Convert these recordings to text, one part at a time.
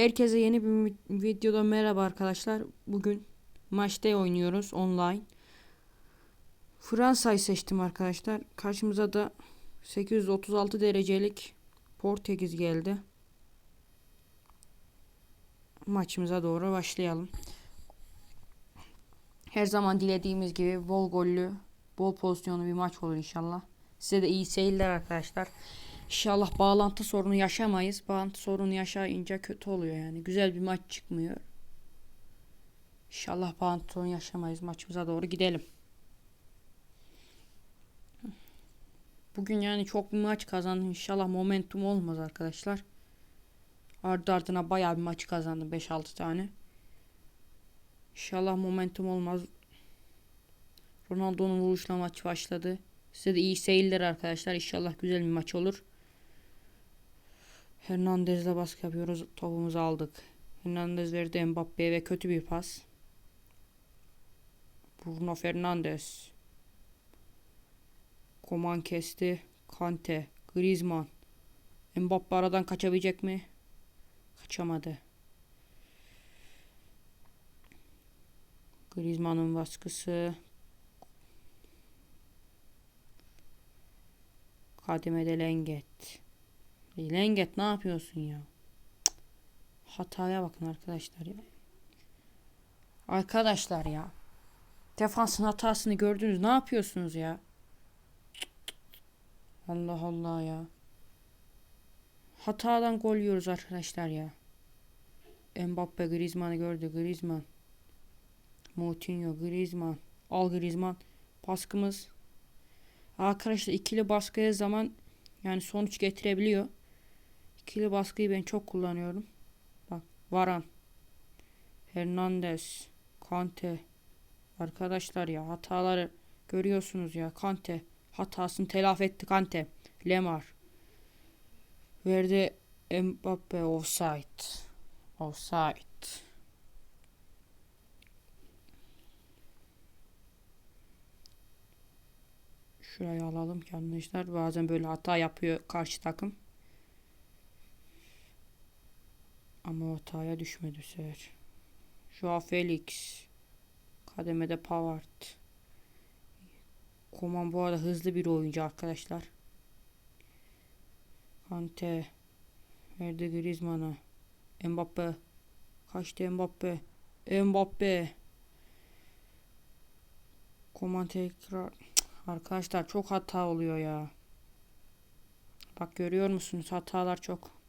Herkese yeni bir videoda merhaba arkadaşlar. Bugün maçta oynuyoruz online. Fransa'yı seçtim arkadaşlar. Karşımıza da 836 derecelik Portekiz geldi. Maçımıza doğru başlayalım. Her zaman dilediğimiz gibi bol gollü, bol pozisyonlu bir maç olur inşallah. Size de iyi seyirler arkadaşlar. İnşallah bağlantı sorunu yaşamayız. Bağlantı sorunu yaşayınca kötü oluyor yani. Güzel bir maç çıkmıyor. İnşallah bağlantı sorunu yaşamayız. Maçımıza doğru gidelim. Bugün yani çok bir maç kazandım. İnşallah momentum olmaz arkadaşlar. Ardı ardına bayağı bir maç kazandım. 5-6 tane. İnşallah momentum olmaz. Ronaldo'nun vuruşla maç başladı. Size de iyi seyirler arkadaşlar. İnşallah güzel bir maç olur. Hernandez'le baskı yapıyoruz. Topumuzu aldık. Hernandez verdi Mbappe'ye ve kötü bir pas. Bruno Fernandes. Koman kesti. Kante. Griezmann. Mbappe aradan kaçabilecek mi? Kaçamadı. Griezmann'ın baskısı. Kademede Lenget. Lenget ne yapıyorsun ya? Cık. Hataya bakın arkadaşlar ya. Arkadaşlar ya. Defansın hatasını gördünüz. Ne yapıyorsunuz ya? Allah Allah ya. Hatadan gol yiyoruz arkadaşlar ya. Mbappe Griezmann'ı gördü. Griezmann. Moutinho, Griezmann. Al Griezmann. Baskımız. Arkadaşlar ikili baskıya zaman yani sonuç getirebiliyor. İkili baskıyı ben çok kullanıyorum. Bak Varan. Hernandez. Kante. Arkadaşlar ya hataları görüyorsunuz ya. Kante. Hatasını telafi etti Kante. Lemar. Verdi Mbappe offside. Offside. Şurayı alalım ki arkadaşlar. Bazen böyle hata yapıyor karşı takım. Ama hataya düşmedi bu sefer. Joao Felix. Kademede Pavard. Koman bu arada hızlı bir oyuncu arkadaşlar. Kante. Verdi Griezmann'a. Mbappe. Kaçtı Mbappe. Mbappe. Koman tekrar. Arkadaşlar çok hata oluyor ya. Bak görüyor musunuz? Hatalar çok.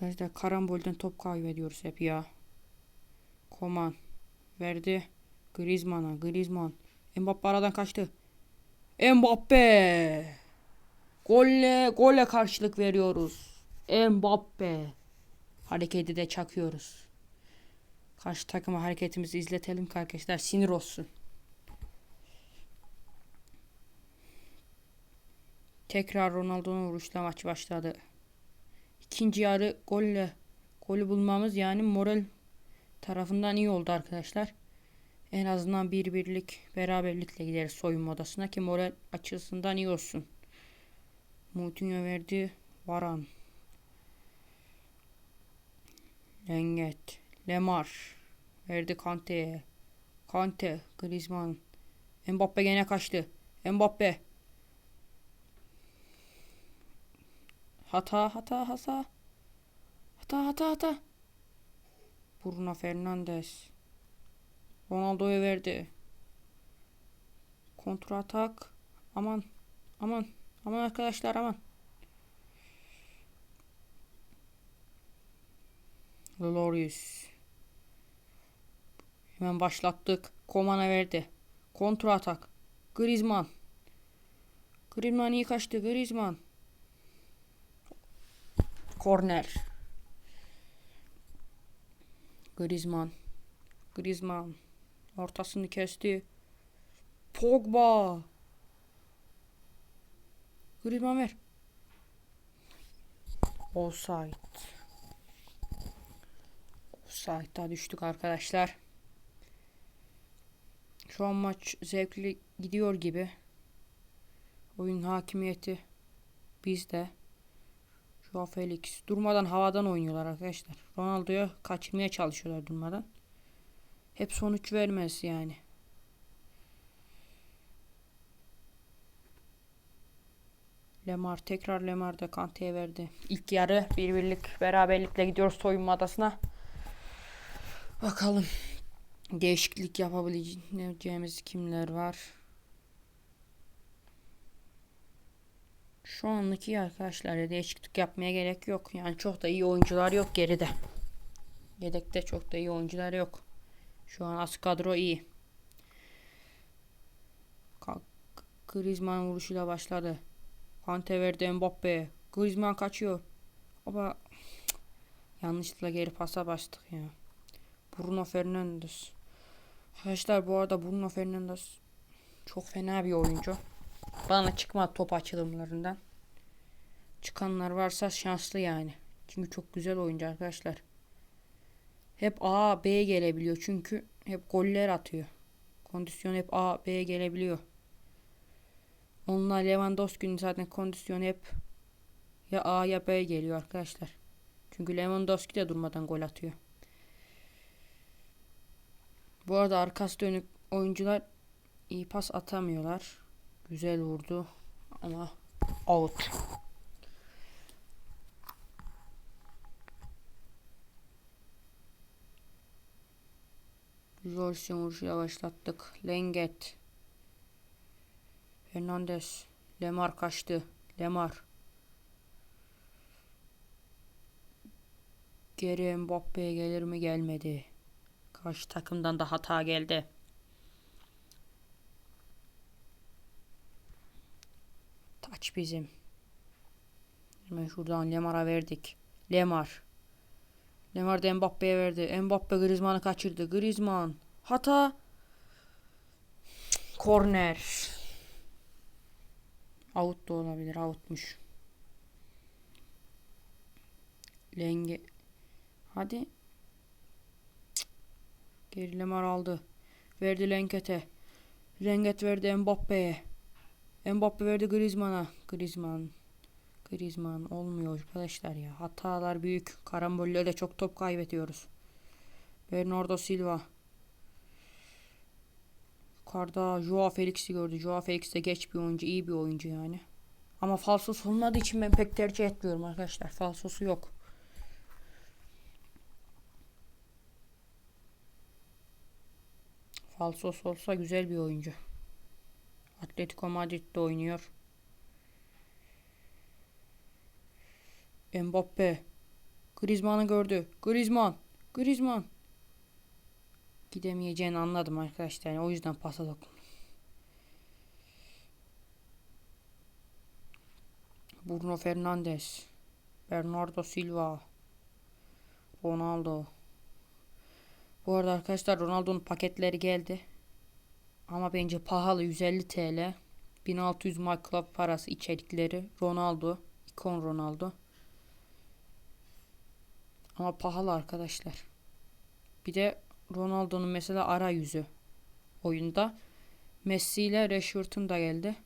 Arkadaşlar karambolden top kaybediyoruz hep ya. Koman verdi. Griezmann'a. Griezmann. Mbappe aradan kaçtı. Mbappe. Golle, golle karşılık veriyoruz. Mbappe. Hareketi de çakıyoruz. Karşı takıma hareketimizi izletelim ki arkadaşlar sinir olsun. Tekrar Ronaldo'nun vuruşla maç başladı. İkinci yarı golle golü bulmamız yani moral tarafından iyi oldu arkadaşlar. En azından bir birlik beraberlikle gideriz soyunma odasına ki moral açısından iyi olsun. Moutinho verdi. Varan. Lenget. Lemar. Verdi Kante'ye. Kante. Griezmann. Mbappe gene kaçtı. Mbappe. Hata hata hata. Hata hata hata. Bruno Fernandes. Ronaldo'ya verdi. Kontra atak. Aman. Aman. Aman arkadaşlar aman. Lorius. Hemen başlattık. Koman'a verdi. Kontra atak. Griezmann. Griezmann iyi kaçtı. Griezmann. Korner. Griezmann. Griezmann. Ortasını kesti. Pogba. Griezmann ver. Offside. Offside'da düştük arkadaşlar. Şu an maç zevkli gidiyor gibi. Oyun hakimiyeti bizde. Joao Felix. Durmadan havadan oynuyorlar arkadaşlar. Ronaldo'yu kaçırmaya çalışıyorlar durmadan. Hep sonuç vermez yani. Lemar tekrar Lemar da Kante'ye verdi. İlk yarı bir birlik beraberlikle gidiyoruz soyunma adasına. Bakalım değişiklik yapabileceğimiz kimler var? Şu anlık iyi değişiklik yapmaya gerek yok. Yani çok da iyi oyuncular yok geride. Yedekte çok da iyi oyuncular yok. Şu an az kadro iyi. Griezmann vuruşuyla başladı. Kante verdi Mbappe'ye. Griezmann kaçıyor. Ama yanlışlıkla geri pasa bastık ya. Bruno Fernandes. Arkadaşlar bu arada Bruno Fernandes çok fena bir oyuncu. Bana çıkma top açılımlarından. Çıkanlar varsa şanslı yani. Çünkü çok güzel oyuncu arkadaşlar. Hep A, B gelebiliyor çünkü hep goller atıyor. Kondisyon hep A, B gelebiliyor. Onunla Lewandowski'nin zaten kondisyonu hep ya A ya B geliyor arkadaşlar. Çünkü Lewandowski de durmadan gol atıyor. Bu arada arkası dönük oyuncular iyi pas atamıyorlar. Güzel vurdu ama out. Rols'un vuruşuyla başlattık. Lenget. Hernandez. Lemar kaçtı. Lemar. Geri Mbappe'ye gelir mi gelmedi. Karşı takımdan da hata geldi. Taç bizim. Hemen şuradan Lemar'a verdik. Lemar. Lemar da Mbappe'ye verdi. Mbappe Griezmann'ı kaçırdı. Griezmann. Hata. Korner. Out da olabilir. Outmuş. Lenge. Hadi. Geri Lemar aldı. Verdi Lenket'e. Lenket verdi Mbappe'ye. Mbappe verdi Griezmann'a. Griezmann. Griezmann olmuyor arkadaşlar ya. Hatalar büyük. Karambollerde çok top kaybediyoruz. Bernardo Silva. Yukarıda Joao Felix'i gördü. Joao Felix de geç bir oyuncu. iyi bir oyuncu yani. Ama falsosu olmadığı için ben pek tercih etmiyorum arkadaşlar. Falsosu yok. Falsos olsa güzel bir oyuncu. Atletico Madrid'de oynuyor. Mbappe. Griezmann'ı gördü. Griezmann. Griezmann. Gidemeyeceğini anladım arkadaşlar. Yani o yüzden pasa dokundum. Bruno Fernandes. Bernardo Silva. Ronaldo. Bu arada arkadaşlar Ronaldo'nun paketleri geldi. Ama bence pahalı 150 TL. 1600 My Club parası içerikleri. Ronaldo. ikon Ronaldo. Ama pahalı arkadaşlar. Bir de Ronaldo'nun mesela arayüzü oyunda. Messi ile Rashford'un da geldi.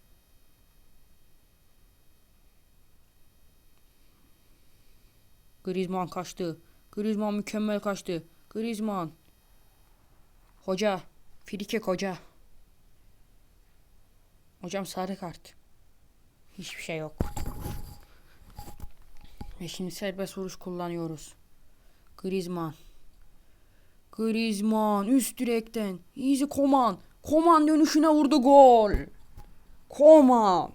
Griezmann kaçtı. Griezmann mükemmel kaçtı. Griezmann. Hoca. Frikik hoca. Hocam sarı kart. Hiçbir şey yok. Ve şimdi serbest vuruş kullanıyoruz. Griezmann. Griezmann üst direkten. Easy Koman. Koman dönüşüne vurdu gol. Koman.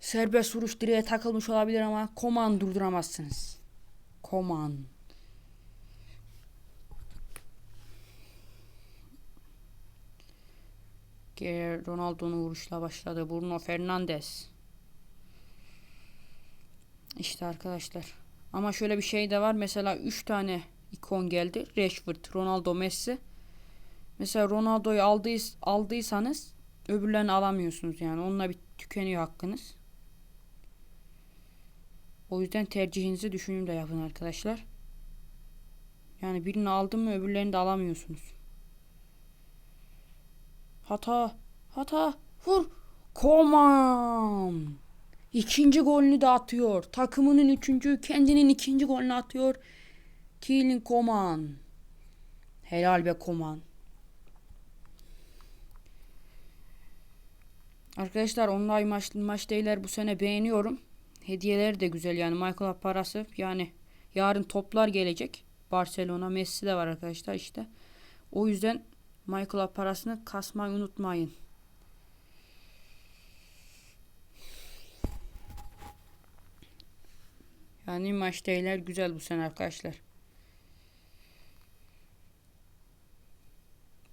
Serbest vuruş direğe takılmış olabilir ama Koman durduramazsınız. Koman. Geri Ronaldo'nun vuruşla başladı. Bruno Fernandes. İşte arkadaşlar. Ama şöyle bir şey de var. Mesela 3 tane ikon geldi. Rashford, Ronaldo, Messi. Mesela Ronaldo'yu aldıys aldıysanız öbürlerini alamıyorsunuz yani. Onunla bir tükeniyor hakkınız. O yüzden tercihinizi düşünün de yapın arkadaşlar. Yani birini aldın mı öbürlerini de alamıyorsunuz. Hata. Hata. Vur. Koman. İkinci golünü de atıyor. Takımının üçüncü, kendinin ikinci golünü atıyor. Keelan Koman. Helal be Koman. Arkadaşlar online maç, maç değiller bu sene beğeniyorum. Hediyeleri de güzel yani Michael parası yani yarın toplar gelecek. Barcelona Messi de var arkadaşlar işte. O yüzden Michael parasını kasmayı unutmayın. Yani maç değiller güzel bu sene arkadaşlar.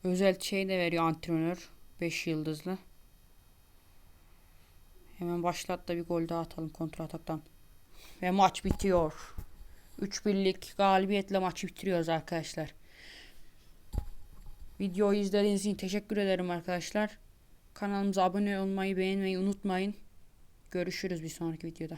Özel şey de veriyor antrenör. 5 yıldızlı. Hemen başlat da bir gol daha atalım kontra ataktan. Ve maç bitiyor. 3-1'lik galibiyetle maçı bitiriyoruz arkadaşlar. Videoyu izlediğiniz için teşekkür ederim arkadaşlar. Kanalımıza abone olmayı, beğenmeyi unutmayın. Görüşürüz bir sonraki videoda.